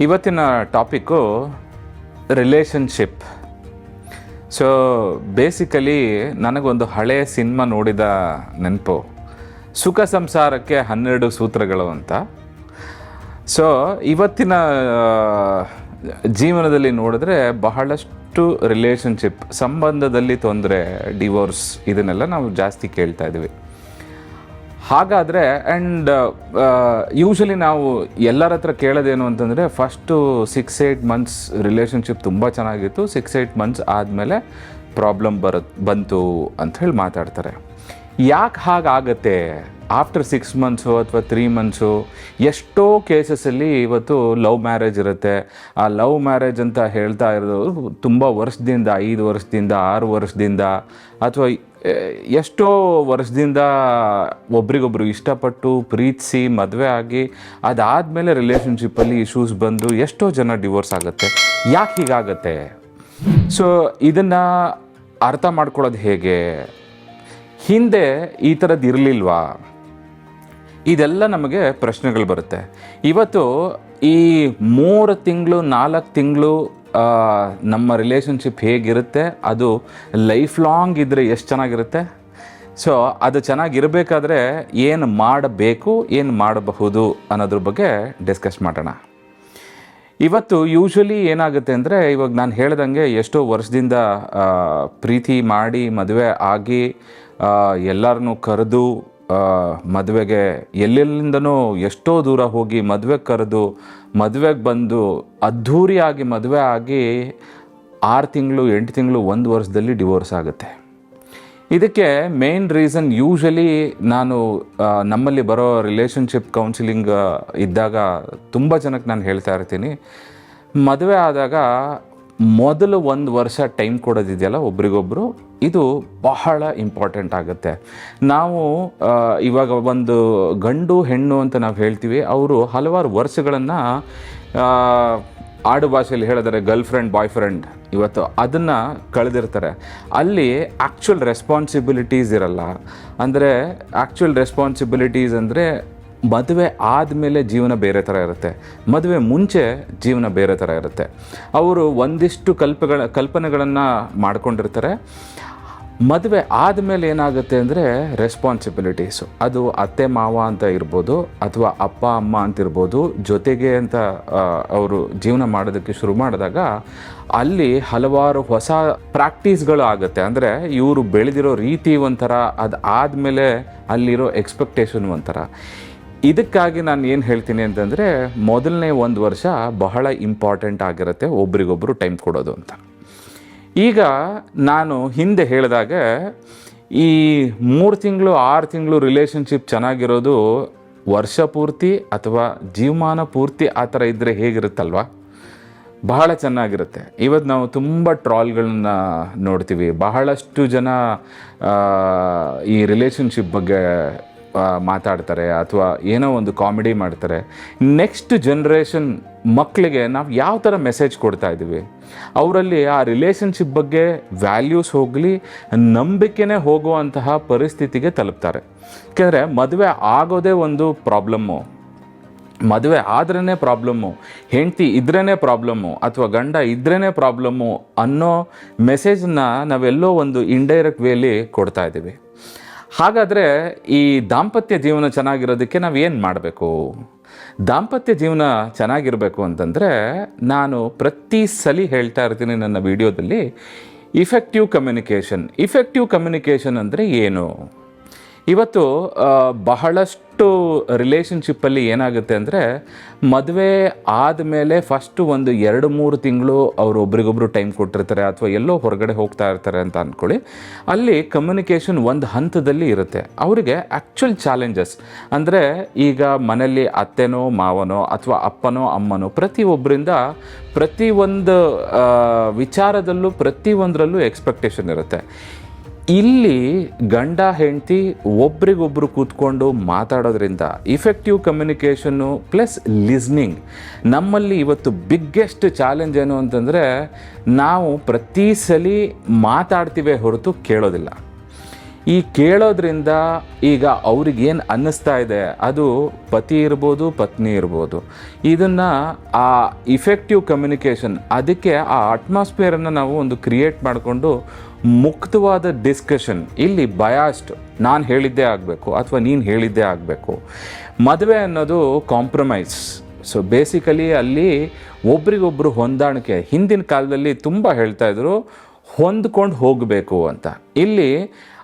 ಇವತ್ತಿನ topic relationship. So basically ನನಗೊಂದು ಹಳೆಯ ಸಿನಿಮಾ ನೋಡಿದ ನೆನಪು. ಸುಖ ಸಂಸಾರಕ್ಕೆ ಹನ್ನೆರಡು ಸೂತ್ರಗಳು ಅಂತ. ಸೊ ಇವತ್ತಿನ ಜೀವನದಲ್ಲಿ ನೋಡಿದ್ರೆ ಬಹಳಷ್ಟು ರಿಲೇಷನ್ಶಿಪ್, ಸಂಬಂಧದಲ್ಲಿ ತೊಂದರೆ, ಡಿವೋರ್ಸ್ ಇದನ್ನೆಲ್ಲ ನಾವು ಜಾಸ್ತಿ ಕೇಳ್ತಾ ಇದ್ದೀವಿ. ಹಾಗಾದರೆ ಆ್ಯಂಡ್ ಯೂಶಲಿ ನಾವು ಎಲ್ಲರ ಹತ್ರ ಕೇಳೋದೇನು ಅಂತಂದರೆ first six eight months relationship ತುಂಬ ಚೆನ್ನಾಗಿತ್ತು. ಸಿಕ್ಸ್ ಏಯ್ಟ್ ಮಂತ್ಸ್ ಆದಮೇಲೆ ಪ್ರಾಬ್ಲಮ್ ಬರುತ್ತೆ ಬಂತು ಹೇಳಿ ಮಾತಾಡ್ತಾರೆ. ಯಾಕೆ ಹಾಗಾಗತ್ತೆ? ಆಫ್ಟರ್ ಸಿಕ್ಸ್ ಮಂತ್ಸು ಅಥವಾ ತ್ರೀ ಮಂತ್ಸು ಎಷ್ಟೋ ಕೇಸಸಲ್ಲಿ ಇವತ್ತು ಲವ್ ಮ್ಯಾರೇಜ್ ಇರುತ್ತೆ. ಆ ಲವ್ ಮ್ಯಾರೇಜ್ ಅಂತ ಹೇಳ್ತಾ ಇರೋದು ತುಂಬ ವರ್ಷದಿಂದ, ಐದು ವರ್ಷದಿಂದ, ಆರು ವರ್ಷದಿಂದ ಅಥವಾ ಎಷ್ಟೋ ವರ್ಷದಿಂದ ಒಬ್ರಿಗೊಬ್ರು ಇಷ್ಟಪಟ್ಟು ಪ್ರೀತಿಸಿ ಮದುವೆ ಆಗಿ ಅದಾದಮೇಲೆ ರಿಲೇಷನ್ಶಿಪ್ಪಲ್ಲಿ ಇಶ್ಯೂಸ್ ಬಂದು ಎಷ್ಟೋ ಜನ ಡಿವೋರ್ಸ್ ಆಗುತ್ತೆ. ಯಾಕೆ ಹೀಗಾಗತ್ತೆ? ಸೊ ಇದನ್ನು ಅರ್ಥ ಮಾಡ್ಕೊಳ್ಳೋದು ಹೇಗೆ? ಹಿಂದೆ ಈ ಥರದ್ದು ಇರಲಿಲ್ವಾ? ಇದೆಲ್ಲ ನಮಗೆ ಪ್ರಶ್ನೆಗಳು ಬರುತ್ತೆ. ಇವತ್ತು ಈ ಮೂರು ತಿಂಗಳು, ನಾಲ್ಕು ತಿಂಗಳು ನಮ್ಮ ರಿಲೇಷನ್ಶಿಪ್ ಹೇಗಿರುತ್ತೆ, ಅದು ಲೈಫ್ ಲಾಂಗ್ ಇದ್ದರೆ ಎಷ್ಟು ಚೆನ್ನಾಗಿರುತ್ತೆ? ಸೊ ಅದು ಚೆನ್ನಾಗಿರಬೇಕಾದ್ರೆ ಏನು ಮಾಡಬೇಕು, ಏನು ಮಾಡಬಹುದು ಅನ್ನೋದ್ರ ಬಗ್ಗೆ ಡಿಸ್ಕಸ್ ಮಾಡೋಣ. ಇವತ್ತು ಯೂಶ್ವಲಿ ಏನಾಗುತ್ತೆ ಅಂದರೆ, ಇವಾಗ ನಾನು ಹೇಳ್ದಂಗೆ ಎಷ್ಟೋ ವರ್ಷದಿಂದ ಪ್ರೀತಿ ಮಾಡಿ ಮದುವೆ ಆಗಿ ಎಲ್ಲರನ್ನೂ ಕರೆದು ಮದುವೆಗೆ ಎಲ್ಲೆಲ್ಲಿಂದನೂ ಎಷ್ಟೋ ದೂರ ಹೋಗಿ ಮದುವೆ ಕರೆದು, ಮದುವೆಗೆ ಬಂದು ಅದ್ಧೂರಿಯಾಗಿ ಮದುವೆ ಆಗಿ ಆರು ತಿಂಗಳು, ಎಂಟು ತಿಂಗಳು, ಒಂದು ವರ್ಷದಲ್ಲಿ ಡಿವೋರ್ಸ್ ಆಗುತ್ತೆ. ಇದಕ್ಕೆ ಮೇನ್ ರೀಸನ್ ಯೂಶಲಿ ನಾನು ನಮ್ಮಲ್ಲಿ ಬರೋ ರಿಲೇಷನ್ಶಿಪ್ ಕೌನ್ಸಿಲಿಂಗ್ ಇದ್ದಾಗ ತುಂಬ ಜನಕ್ಕೆ ನಾನು ಹೇಳ್ತಾ ಇರ್ತೀನಿ. ಮದುವೆ ಆದಾಗ ಮೊದಲು ಒಂದು ವರ್ಷ ಟೈಮ್ ಕೊಡೋದಿದೆಯಲ್ಲ ಒಬ್ರಿಗೊಬ್ರು, ಇದು ಬಹಳ ಇಂಪಾರ್ಟೆಂಟ್ ಆಗುತ್ತೆ. ನಾವು ಇವಾಗ ಒಂದು ಗಂಡು, ಹೆಣ್ಣು ಅಂತ ನಾವು ಹೇಳ್ತೀವಿ, ಅವರು ಹಲವಾರು ವರ್ಷಗಳನ್ನು ಆಡು ಭಾಷೆಯಲ್ಲಿ ಹೇಳಿದರೆ ಗರ್ಲ್ ಫ್ರೆಂಡ್ ಬಾಯ್ ಫ್ರೆಂಡ್ ಇವತ್ತು ಅದನ್ನು ಕಳೆದಿರ್ತಾರೆ. ಅಲ್ಲಿ ಆ್ಯಕ್ಚುಯಲ್ ರೆಸ್ಪಾನ್ಸಿಬಿಲಿಟೀಸ್ ಇರಲ್ಲ. ಅಂದರೆ ಆ್ಯಕ್ಚುಯಲ್ ರೆಸ್ಪಾನ್ಸಿಬಿಲಿಟೀಸ್ ಅಂದರೆ ಮದುವೆ ಆದಮೇಲೆ ಜೀವನ ಬೇರೆ ಥರ ಇರುತ್ತೆ. ಮದುವೆ ಮುಂಚೆ ಜೀವನ ಬೇರೆ ಥರ ಇರುತ್ತೆ. ಅವರು ಒಂದಿಷ್ಟು ಕಲ್ಪಗಳ, ಕಲ್ಪನೆಗಳನ್ನು ಮಾಡ್ಕೊಂಡಿರ್ತಾರೆ. ಮದುವೆ ಆದಮೇಲೆ ಏನಾಗುತ್ತೆ ಅಂದರೆ ರೆಸ್ಪಾನ್ಸಿಬಿಲಿಟೀಸು ಅದು ಅತ್ತೆ, ಮಾವ ಅಂತ ಇರ್ಬೋದು, ಅಥವಾ ಅಪ್ಪ, ಅಮ್ಮ ಅಂತ ಇರ್ಬೋದು, ಜೊತೆಗೆ ಅಂತ ಅವರು ಜೀವನ ಮಾಡೋದಕ್ಕೆ ಶುರು ಮಾಡಿದಾಗ ಅಲ್ಲಿ ಹಲವಾರು ಹೊಸ ಪ್ರಾಕ್ಟೀಸ್ಗಳು ಆಗುತ್ತೆ. ಅಂದರೆ ಇವರು ಬೆಳೆದಿರೋ ರೀತಿ ಒಂಥರ, ಅದು ಆದಮೇಲೆ ಅಲ್ಲಿರೋ ಎಕ್ಸ್ಪೆಕ್ಟೇಷನ್ ಒಂಥರ. ಇದಕ್ಕಾಗಿ ನಾನು ಏನು ಹೇಳ್ತೀನಿ ಅಂತಂದರೆ ಮೊದಲನೇ ಒಂದು ವರ್ಷ ಬಹಳ ಇಂಪಾರ್ಟೆಂಟ್ ಆಗಿರುತ್ತೆ ಒಬ್ರಿಗೊಬ್ಬರು ಟೈಮ್ ಕೊಡೋದು ಅಂತ. ಈಗ ನಾನು ಹಿಂದೆ ಹೇಳಿದಾಗ ಈ ಮೂರು ತಿಂಗಳು, ಆರು ತಿಂಗಳು ರಿಲೇಷನ್ಶಿಪ್ ಚೆನ್ನಾಗಿರೋದು ವರ್ಷ ಪೂರ್ತಿ ಅಥವಾ ಜೀವಮಾನ ಪೂರ್ತಿ ಆ ಥರ ಇದ್ದರೆ ಹೇಗಿರುತ್ತಲ್ವ? ಬಹಳ ಚೆನ್ನಾಗಿರುತ್ತೆ. ಇವತ್ತು ನಾವು ತುಂಬ ಟ್ರಾಲ್ಗಳನ್ನ ನೋಡ್ತೀವಿ. ಬಹಳಷ್ಟು ಜನ ಈ ರಿಲೇಷನ್ಶಿಪ್ ಬಗ್ಗೆ ಮಾತಾಡ್ತಾರೆ ಅಥವಾ ಏನೋ ಒಂದು ಕಾಮಿಡಿ ಮಾಡ್ತಾರೆ. ನೆಕ್ಸ್ಟ್ ಜನ್ರೇಷನ್ ಮಕ್ಕಳಿಗೆ ನಾವು ಯಾವ ಥರ ಮೆಸೇಜ್ ಕೊಡ್ತಾ ಇದ್ದೀವಿ? ಅವರಲ್ಲಿ ಆ ರಿಲೇಷನ್ಶಿಪ್ ಬಗ್ಗೆ ವ್ಯಾಲ್ಯೂಸ್ ಹೋಗಲಿ, ನಂಬಿಕೆನೇ ಹೋಗುವಂತಹ ಪರಿಸ್ಥಿತಿಗೆ ತಲುಪ್ತಾರೆ. ಯಾಕೆಂದರೆ ಮದುವೆ ಆಗೋದೇ ಒಂದು ಪ್ರಾಬ್ಲಮ್ಮು ಮದುವೆ ಆದ್ರೇ ಪ್ರಾಬ್ಲಮ್ಮು ಹೆಂಡತಿ ಇದ್ರೇ ಪ್ರಾಬ್ಲಮ್ಮು ಅಥವಾ ಗಂಡ ಇದ್ರೇ ಪ್ರಾಬ್ಲಮ್ಮು ಅನ್ನೋ ಮೆಸೇಜನ್ನ ನಾವೆಲ್ಲೋ ಒಂದು ಇಂಡೈರೆಕ್ಟ್ ವೇಲಿ ಕೊಡ್ತಾ ಇದ್ದೀವಿ. ಹಾಗಾದರೆ ಈ ದಾಂಪತ್ಯ ಜೀವನ ಚೆನ್ನಾಗಿರೋದಕ್ಕೆ ನಾವು ಏನು ಮಾಡಬೇಕು? ದಾಂಪತ್ಯ ಜೀವನ ಚೆನ್ನಾಗಿರಬೇಕು ಅಂತಂದರೆ ನಾನು ಪ್ರತಿ ಸಲ ಹೇಳ್ತಾ ಇರ್ತೀನಿ ನನ್ನ ವಿಡಿಯೋದಲ್ಲಿ ಇಫೆಕ್ಟಿವ್ ಕಮ್ಯುನಿಕೇಷನ್ ಇಫೆಕ್ಟಿವ್ ಕಮ್ಯುನಿಕೇಷನ್ ಅಂದರೆ ಏನು? ಇವತ್ತು ಬಹಳಷ್ಟು ರಿಲೇಷನ್ಶಿಪ್ಪಲ್ಲಿ ಏನಾಗುತ್ತೆ ಅಂದರೆ, ಮದುವೆ ಆದಮೇಲೆ ಫಸ್ಟು ಒಂದು ಎರಡು ಮೂರು ತಿಂಗಳು ಅವರು ಒಬ್ರಿಗೊಬ್ರು ಟೈಮ್ ಕೊಟ್ಟಿರ್ತಾರೆ ಅಥವಾ ಎಲ್ಲೋ ಹೊರಗಡೆ ಹೋಗ್ತಾ ಇರ್ತಾರೆ ಅಂತ ಅಂದ್ಕೊಳ್ಳಿ ಅಲ್ಲಿ ಕಮ್ಯುನಿಕೇಷನ್ ಒಂದು ಹಂತದಲ್ಲಿ ಇರುತ್ತೆ. ಅವರಿಗೆ ಆ್ಯಕ್ಚುಲ್ ಚಾಲೆಂಜಸ್ ಅಂದರೆ ಈಗ ಮನೆಯಲ್ಲಿ ಅತ್ತೆನೋ, ಮಾವನೋ ಅಥವಾ ಅಪ್ಪನೋ, ಅಮ್ಮನೋ ಪ್ರತಿಯೊಬ್ಬರಿಂದ ಪ್ರತಿಯೊಂದು ವಿಚಾರದಲ್ಲೂ ಪ್ರತಿಯೊಂದರಲ್ಲೂ ಎಕ್ಸ್ಪೆಕ್ಟೇಷನ್ ಇರುತ್ತೆ. ಇಲ್ಲಿ ಗಂಡ, ಹೆಂಡತಿ ಒಬ್ರಿಗೊಬ್ರು ಕೂತ್ಕೊಂಡು ಮಾತಾಡೋದ್ರಿಂದ ಇಫೆಕ್ಟಿವ್ ಕಮ್ಯುನಿಕೇಷನ್ನು ಪ್ಲಸ್ ಲಿಸ್ನಿಂಗ್ ನಮ್ಮಲ್ಲಿ ಇವತ್ತು ಬಿಗ್ಗೆಸ್ಟ್ ಚಾಲೆಂಜ್ ಏನು ಅಂತಂದರೆ ನಾವು ಪ್ರತಿ ಸಲ ಮಾತಾಡ್ತೀವಿ ಹೊರತು ಕೇಳೋದಿಲ್ಲ. ಈ ಕೇಳೋದ್ರಿಂದ ಈಗ ಅವ್ರಿಗೇನು ಅನ್ನಿಸ್ತಾ ಇದೆ? ಅದು ಪತಿ ಇರ್ಬೋದು, ಪತ್ನಿ ಇರ್ಬೋದು. ಇದನ್ನು ಆ ಇಫೆಕ್ಟಿವ್ ಕಮ್ಯುನಿಕೇಷನ್ ಅದಕ್ಕೆ ಆ ಅಟ್ಮಾಸ್ಫಿಯರನ್ನು ನಾವು ಒಂದು ಕ್ರಿಯೇಟ್ ಮಾಡಿಕೊಂಡು ಮುಕ್ತವಾದ ಡಿಸ್ಕಷನ್ ಇಲ್ಲಿ ಬಯಾಸ್ಟ್ ನಾನು ಹೇಳಿದ್ದೇ ಆಗಬೇಕು ಅಥವಾ ನೀನು ಹೇಳಿದ್ದೇ ಆಗಬೇಕು. ಮದುವೆ ಅನ್ನೋದು ಕಾಂಪ್ರಮೈಸ್ ಸೊ ಬೇಸಿಕಲಿ ಅಲ್ಲಿ ಒಬ್ರಿಗೊಬ್ಬರು ಹೊಂದಾಣಿಕೆ, ಹಿಂದಿನ ಕಾಲದಲ್ಲಿ ತುಂಬ ಹೇಳ್ತಾಯಿದ್ರು ಹೊಂದ್ಕೊಂಡು ಹೋಗಬೇಕು ಅಂತ. ಇಲ್ಲಿ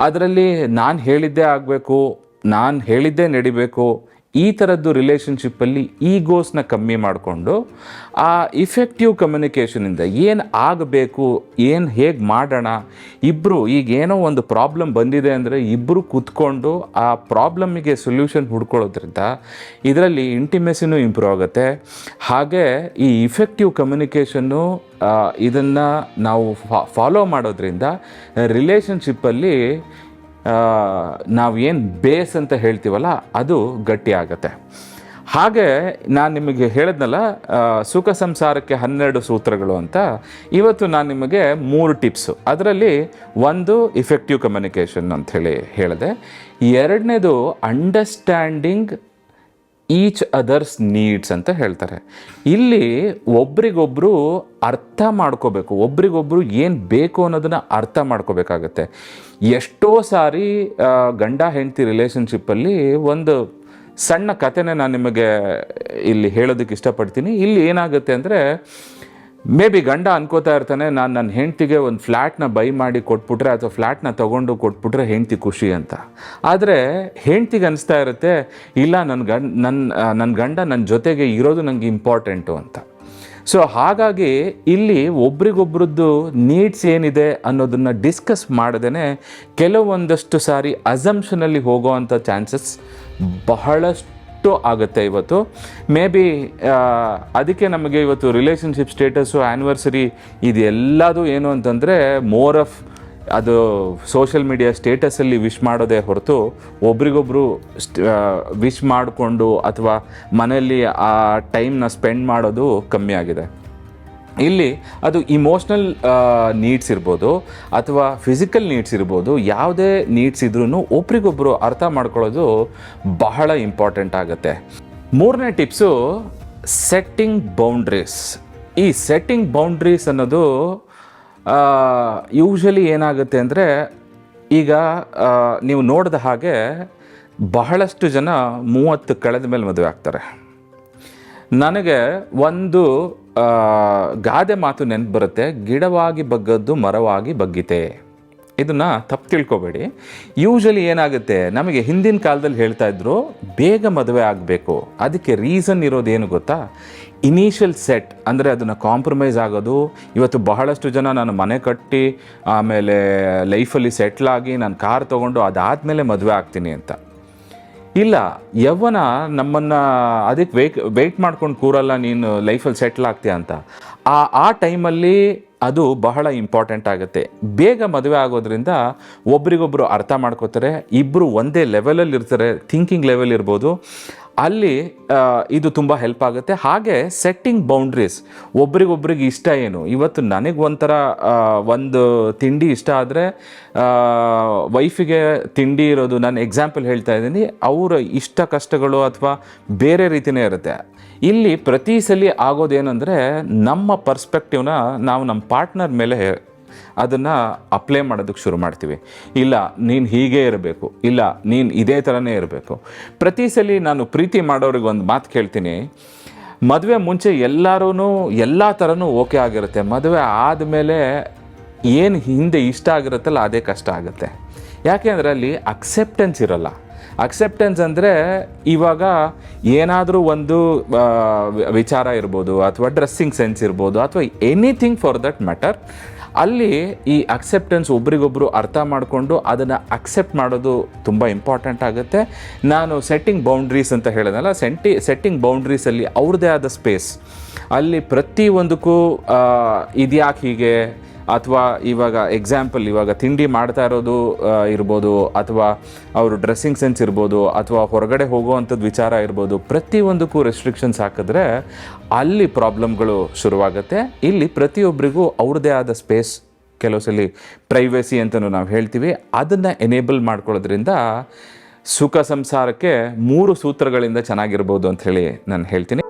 ಅದರಲ್ಲಿ ನಾನು ಹೇಳಿದ್ದೇ ಆಗಬೇಕು ನಾನು ಹೇಳಿದ್ದೇ ನಡಿಬೇಕು ಈ ಥರದ್ದು ರಿಲೇಷನ್ಶಿಪ್ಪಲ್ಲಿ ಈಗೋಸ್ನ ಕಮ್ಮಿ ಮಾಡಿಕೊಂಡು ಆ ಇಫೆಕ್ಟಿವ್ ಕಮ್ಯುನಿಕೇಷನಿಂದ ಏನು ಆಗಬೇಕು, ಏನು ಹೇಗೆ ಮಾಡೋಣ ಇಬ್ಬರು ಈಗ ಏನೋ ಒಂದು ಪ್ರಾಬ್ಲಮ್ ಬಂದಿದೆ ಅಂದರೆ ಇಬ್ಬರು ಕೂತ್ಕೊಂಡು ಆ ಪ್ರಾಬ್ಲಮ್ಮಿಗೆ ಸೊಲ್ಯೂಷನ್ ಹುಡ್ಕೊಳ್ಳೋದ್ರಿಂದ ಇದರಲ್ಲಿ ಇಂಟಿಮೆಸಿನೂ ಇಂಪ್ರೂವ್ ಆಗುತ್ತೆ. ಹಾಗೆ ಈ ಇಫೆಕ್ಟಿವ್ ಕಮ್ಯುನಿಕೇಷನ್ನು ಇದನ್ನು ನಾವು ಫಾಲೋ ಮಾಡೋದ್ರಿಂದ ರಿಲೇಷನ್ಶಿಪ್ಪಲ್ಲಿ ನಾವು ಏನು ಬೇಸ್ ಅಂತ ಹೇಳ್ತೀವಲ್ಲ, ಅದು ಗಟ್ಟಿ ಆಗುತ್ತೆ. ಹಾಗೆ ನಾನು ನಿಮಗೆ ಹೇಳಿದ್ನಲ್ಲ ಸುಖ ಸಂಸಾರಕ್ಕೆ ಹನ್ನೆರಡು ಸೂತ್ರಗಳು ಅಂತ. ಇವತ್ತು ನಾನು ನಿಮಗೆ ಮೂರು ಟಿಪ್ಸು. ಅದರಲ್ಲಿ ಒಂದು ಇಫೆಕ್ಟಿವ್ ಕಮ್ಯುನಿಕೇಷನ್ ಅಂತ ಹೇಳಿ ಹೇಳಿದೆ, ಎರಡನೇದು ಅಂಡರ್ಸ್ಟ್ಯಾಂಡಿಂಗ್ ಈಚ್ ಅದರ್ಸ್ ನೀಡ್ಸ್ ಅಂತ ಹೇಳ್ತಾರೆ. ಇಲ್ಲಿ ಒಬ್ರಿಗೊಬ್ರು ಅರ್ಥ ಮಾಡ್ಕೋಬೇಕು. ಒಬ್ರಿಗೊಬ್ರು ಏನು ಬೇಕು ಅನ್ನೋದನ್ನು ಅರ್ಥ ಮಾಡ್ಕೋಬೇಕಾಗತ್ತೆ. ಎಷ್ಟೋ ಸಾರಿ ಗಂಡ ಹೆಂಡತಿ ರಿಲೇಷನ್ಶಿಪ್ಪಲ್ಲಿ ಒಂದು ಸಣ್ಣ ಕಥೆನೇ ನಾನು ನಿಮಗೆ ಇಲ್ಲಿ ಹೇಳೋದಕ್ಕೆ ಇಷ್ಟಪಡ್ತೀನಿ. ಇಲ್ಲಿ ಏನಾಗುತ್ತೆ ಅಂದರೆ ಮೇ ಬಿ ಗಂಡ ಅನ್ಕೋತಾ ಇರ್ತಾನೆ, ನಾನು ನನ್ನ ಹೆಂಡ್ತಿಗೆ ಒಂದು ಫ್ಲ್ಯಾಟ್ನ ಬೈ ಮಾಡಿ ಕೊಟ್ಬಿಟ್ರೆ, ಅಥವಾ ಫ್ಲ್ಯಾಟ್ನ ತೊಗೊಂಡು ಕೊಟ್ಬಿಟ್ರೆ ಹೆಂಡ್ತಿ ಖುಷಿ ಅಂತ. ಆದರೆ ಹೆಂಡ್ತಿಗೆ ಅನಿಸ್ತಾ ಇರುತ್ತೆ, ಇಲ್ಲ ನನ್ನ ಗಂಡ ನನ್ನ ನನ್ನ ಗಂಡ ನನ್ನ ಜೊತೆಗೆ ಇರೋದು ನನಗೆ ಇಂಪಾರ್ಟೆಂಟು ಅಂತ. ಸೊ ಹಾಗಾಗಿ ಇಲ್ಲಿ ಒಬ್ರಿಗೊಬ್ರದ್ದು ನೀಡ್ಸ್ ಏನಿದೆ ಅನ್ನೋದನ್ನು ಡಿಸ್ಕಸ್ ಮಾಡದೇ ಕೆಲವೊಂದಷ್ಟು ಸಾರಿ ಅಸಂಪ್ಷನಲ್ಲಿ ಹೋಗೋವಂಥ ಚಾನ್ಸಸ್ ಬಹಳಷ್ಟು ಆಗುತ್ತೆ ಇವತ್ತು. ಮೇ ಬಿ ಅದಕ್ಕೆ ನಮಗೆ ಇವತ್ತು ರಿಲೇಷನ್ಶಿಪ್ ಸ್ಟೇಟಸ್ಸು ಆ್ಯನಿವರ್ಸರಿ ಇದೆಲ್ಲದು ಏನು ಅಂತಂದರೆ ಮೋರ್ ಆಫ್ ಅದು ಸೋಷಿಯಲ್ ಮೀಡಿಯಾ ಸ್ಟೇಟಸಲ್ಲಿ ವಿಶ್ ಮಾಡೋದೇ ಹೊರತು ಒಬ್ರಿಗೊಬ್ರು ವಿಶ್ ಮಾಡಿಕೊಂಡು ಅಥವಾ ಮನೆಯಲ್ಲಿ ಆ ಟೈಮ್ನ ಸ್ಪೆಂಡ್ ಮಾಡೋದು ಕಮ್ಮಿ ಆಗಿದೆ. ಇಲ್ಲಿ ಅದು ಇಮೋಷ್ನಲ್ ನೀಡ್ಸ್ ಇರ್ಬೋದು ಅಥವಾ ಫಿಸಿಕಲ್ ನೀಡ್ಸ್ ಇರ್ಬೋದು, ಯಾವುದೇ ನೀಡ್ಸ್ ಇದ್ರೂ ಒಬ್ರಿಗೊಬ್ಬರು ಅರ್ಥ ಮಾಡ್ಕೊಳ್ಳೋದು ಬಹಳ ಇಂಪಾರ್ಟೆಂಟ್ ಆಗುತ್ತೆ. ಮೂರನೇ ಟಿಪ್ಸು ಸೆಟ್ಟಿಂಗ್ ಬೌಂಡ್ರೀಸ್ ಈ ಸೆಟ್ಟಿಂಗ್ ಬೌಂಡ್ರೀಸ್ ಅನ್ನೋದು ಯೂಶಲಿ ಏನಾಗುತ್ತೆ ಅಂದರೆ ಈಗ ನೀವು ನೋಡಿದ ಹಾಗೆ ಬಹಳಷ್ಟು ಜನ ಮೂವತ್ತು ಕಳೆದ ಮೇಲೆ ಮದುವೆ ಆಗ್ತಾರೆ. ನನಗೆ ಒಂದು ಗಾದೆ ಮಾತು ನೆನಪು ಬರುತ್ತೆ ಗಿಡವಾಗಿ ಬಗ್ಗದ್ದು ಮರವಾಗಿ ಬಗ್ಗಿತೆ. ಇದನ್ನು ತಪ್ಪು ತಿಳ್ಕೊಬೇಡಿ. ಯೂಶಲಿ ಏನಾಗುತ್ತೆ, ನಮಗೆ ಹಿಂದಿನ ಕಾಲದಲ್ಲಿ ಹೇಳ್ತಾ ಇದ್ರು, ಬೇಗ ಮದುವೆ ಆಗಬೇಕು. ಅದಕ್ಕೆ ರೀಸನ್ ಇರೋದೇನು ಗೊತ್ತಾ? ಇನಿಷಿಯಲ್ ಸೆಟ್ ಅಂದರೆ ಅದನ್ನು ಕಾಂಪ್ರಮೈಸ್ ಆಗೋದು. ಇವತ್ತು ಬಹಳಷ್ಟು ಜನ ನಾನು ಮನೆ ಕಟ್ಟಿ, ಆಮೇಲೆ ಲೈಫಲ್ಲಿ ಸೆಟ್ಲಾಗಿ ನಾನು ಕಾರ್ ತೊಗೊಂಡು ಅದಾದಮೇಲೆ ಮದುವೆ ಆಗ್ತೀನಿ ಅಂತ. ಇಲ್ಲ ಯವ್ವನ ನಮ್ಮನ್ನು ಅದಕ್ಕೆ ವೇಟ್ ವೆಯ್ಟ್ ಮಾಡ್ಕೊಂಡು ಕೂರಲ್ಲ, ನೀನು ಲೈಫಲ್ಲಿ ಸೆಟ್ಲ್ ಆಗ್ತೀಯ ಅಂತ. ಆ ಆ ಟೈಮಲ್ಲಿ ಅದು ಬಹಳ ಇಂಪಾರ್ಟೆಂಟ್ ಆಗುತ್ತೆ. ಬೇಗ ಮದುವೆ ಆಗೋದ್ರಿಂದ ಒಬ್ರಿಗೊಬ್ರು ಅರ್ಥ ಮಾಡ್ಕೋತಾರೆ ಇಬ್ಬರು ಒಂದೇ ಲೆವೆಲಲ್ಲಿ ಇರ್ತಾರೆ ಥಿಂಕಿಂಗ್ ಲೆವೆಲ್ ಇರ್ಬೋದು. ಅಲ್ಲಿ ಇದು ತುಂಬ ಹೆಲ್ಪ್ ಆಗುತ್ತೆ. ಹಾಗೆ ಸೆಟ್ಟಿಂಗ್ ಬೌಂಡ್ರೀಸ್ ಒಬ್ರಿಗೊಬ್ರಿಗೆ ಇಷ್ಟ ಏನು? ಇವತ್ತು ನನಗೆ ಒಂಥರ ಒಂದು ತಿಂಡಿ ಇಷ್ಟ ಆದರೆ ವೈಫಿಗೆ ತಿಂಡಿ ಇರೋದು ನಾನು ಎಕ್ಸಾಂಪಲ್ ಹೇಳ್ತಾ ಇದ್ದೀನಿ. ಅವರ ಇಷ್ಟ ಕಷ್ಟಗಳು ಅಥವಾ ಬೇರೆ ರೀತಿಯೇ ಇರುತ್ತೆ. ಇಲ್ಲಿ ಪ್ರತಿ ಸಲ ಆಗೋದೇನೆಂದರೆ ನಮ್ಮ ಪರ್ಸ್ಪೆಕ್ಟಿವ್ನ ನಾವು ನಮ್ಮ ಪಾರ್ಟ್ನರ್ ಮೇಲೆ ಅದನ್ನು ಅಪ್ಲೈ ಮಾಡೋದಕ್ಕೆ ಶುರು ಮಾಡ್ತೀವಿ. ಇಲ್ಲ, ನೀನು ಹೀಗೆ ಇರಬೇಕು. ಇಲ್ಲ, ನೀನು ಇದೇ ಥರನೇ ಇರಬೇಕು. ಪ್ರತಿ ಸಲ ನಾನು ಪ್ರೀತಿ ಮಾಡೋರಿಗೆ ಒಂದು ಮಾತು ಕೇಳ್ತೀನಿ. ಮದುವೆ ಮುಂಚೆ ಎಲ್ಲರೂ ಎಲ್ಲ ಥರನೂ ಓಕೆ ಆಗಿರುತ್ತೆ. ಮದುವೆ ಆದಮೇಲೆ ಏನು ಹಿಂದೆ ಇಷ್ಟ ಆಗಿರುತ್ತಲ್ಲ ಅದೇ ಕಷ್ಟ ಆಗುತ್ತೆ. ಯಾಕೆ ಅಂದರೆ ಅಲ್ಲಿ ಅಕ್ಸೆಪ್ಟೆನ್ಸ್ ಇರಲ್ಲ. ಅಕ್ಸೆಪ್ಟೆನ್ಸ್ ಅಂದರೆ ಇವಾಗ ಏನಾದರೂ ಒಂದು ವಿಚಾರ ಇರ್ಬೋದು, ಅಥವಾ ಡ್ರೆಸ್ಸಿಂಗ್ ಸೆನ್ಸ್ ಇರ್ಬೋದು, ಅಥವಾ ಎನಿಥಿಂಗ್ ಫಾರ್ ದಟ್ ಮ್ಯಾಟರ್ ಅಲ್ಲಿ ಈ ಅಕ್ಸೆಪ್ಟೆನ್ಸ್ ಒಬ್ರಿಗೊಬ್ಬರು ಅರ್ಥ ಮಾಡಿಕೊಂಡು ಅದನ್ನು ಅಕ್ಸೆಪ್ಟ್ ಮಾಡೋದು ತುಂಬ ಇಂಪಾರ್ಟೆಂಟ್ ಆಗುತ್ತೆ. ನಾನು ಸೆಟ್ಟಿಂಗ್ ಬೌಂಡ್ರೀಸ್ ಅಂತ ಹೇಳಿದ್ನಲ್ಲ ಸೆಂಟಿ ಸೆಟ್ಟಿಂಗ್ ಬೌಂಡ್ರೀಸಲ್ಲಿ ಅವ್ರದ್ದೇ ಆದ ಸ್ಪೇಸ್ ಅಲ್ಲಿ ಪ್ರತಿಯೊಂದಕ್ಕೂ ಇದ್ಯಾಕೆ ಹೀಗೆ? ಅಥವಾ ಇವಾಗ ಎಕ್ಸಾಂಪಲ್ ಇವಾಗ ತಿಂಡಿ ಮಾಡ್ತಾ ಇರೋದು ಇರ್ಬೋದು, ಅಥವಾ ಅವರು ಡ್ರೆಸ್ಸಿಂಗ್ ಸೆನ್ಸ್ ಇರ್ಬೋದು, ಅಥವಾ ಹೊರಗಡೆ ಹೋಗುವಂಥದ್ದು ವಿಚಾರ ಇರ್ಬೋದು, ಪ್ರತಿಯೊಂದಕ್ಕೂ ರೆಸ್ಟ್ರಿಕ್ಷನ್ಸ್ ಹಾಕಿದ್ರೆ ಅಲ್ಲಿ ಪ್ರಾಬ್ಲಮ್ಗಳು ಶುರುವಾಗುತ್ತೆ. ಇಲ್ಲಿ ಪ್ರತಿಯೊಬ್ಬರಿಗೂ ಅವ್ರದ್ದೇ ಆದ ಸ್ಪೇಸ್ ಕೆಲವು ಸಲ ಪ್ರೈವೇಸಿ ಅಂತಲೂ ನಾವು ಹೇಳ್ತೀವಿ. ಅದನ್ನು ಎನೇಬಲ್ ಮಾಡ್ಕೊಳ್ಳೋದ್ರಿಂದ ಸುಖ ಸಂಸಾರಕ್ಕೆ ಮೂರು ಸೂತ್ರಗಳಿಂದ ಚೆನ್ನಾಗಿರ್ಬೋದು ಅಂತ ಹೇಳಿ ನಾನು ಹೇಳ್ತೀನಿ.